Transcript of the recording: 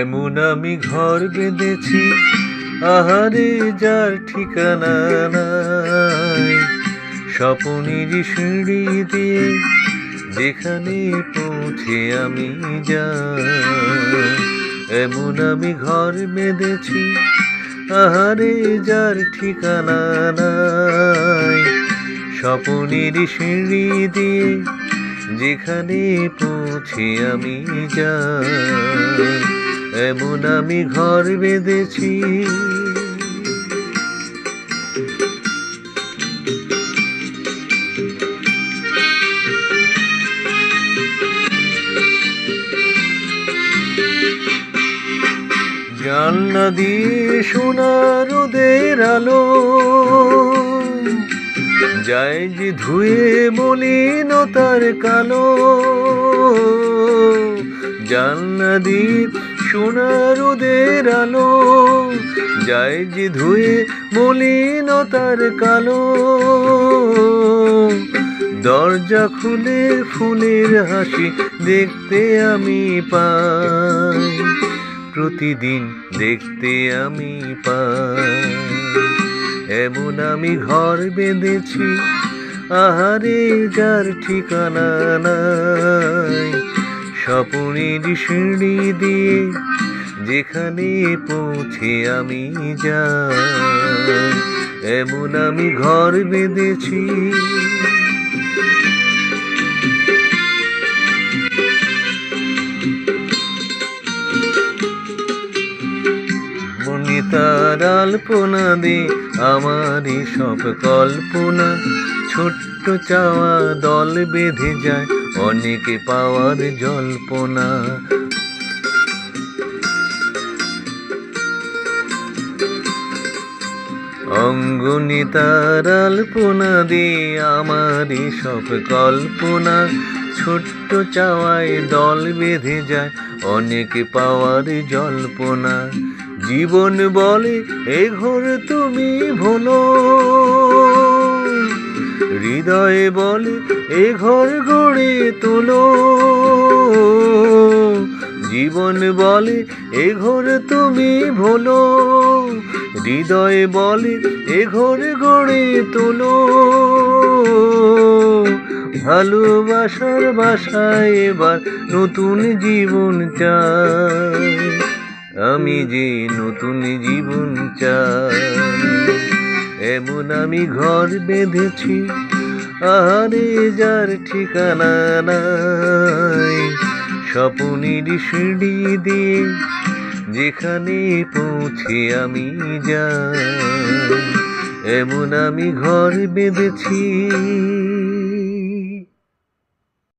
এমন আমি ঘর বেঁধেছি আহারে যার ঠিকানা নাই। স্বপনের সিঁড়ি দিয়ে যেখানে পৌঁছে আমি যাই, এমন আমি ঘর বেঁধেছি, আহারে যার ঠিকানা নাই। স্বপনের সিঁড়ি দিয়ে যেখানে পৌঁছে আমি যাই, এমন আমি ঘর বেঁধেছি। জানলা দিয়ে সোনার রোদের আলো। যায় যে ধুয়ে মলিনতার কালো। জানলা দিয়ে সোনার রোদের আলো। যায় যে ধুয়ে মলিনতার কালো। দরজা খুলে ফুলের হাসি দেখতে আমি পাই। প্রতিদিন দেখতে আমি পাই। এমন আমি ঘর বেঁধেছি, আহারে যার ঠিকানা নাই। স্বপনের সিঁড়ি দিয়ে যেখানে পৌঁছে আমি যাই। এমন আমি ঘর বেঁধেছি তার আলপনা দে, আমারই সব কল্পনা। ছোট্ট চাওয়া দল বেঁধে যায়, অনেকে পাওয়ার জল্পনা। অঙ্গনে তার আলপনা দে, আমারই সব কল্পনা। ছোট্ট চাওয়ায় দল বেঁধে যায়, অনেকে পাওয়ার জল্পনা। জীবন বলে, এ ঘর তুমি ভোলো। হৃদয়ে বলে, এ ঘর গড়ে তোলো। জীবন বলে, এ ঘর তুমি ভোলো। হৃদয়ে বলে, এ ঘর গড়ে তোলো। ভালোবাসার বাসায় এবার নতুন জীবন চাই। আমি যে নতুন জীবন চাই, এমন আমি ঘর বেঁধেছি, আহারে যার ঠিকানা নাই। স্বপনের সিঁড়ি দিয়ে যেখানে পৌঁছে আমি যাই, এমন আমি ঘর বেঁধেছি।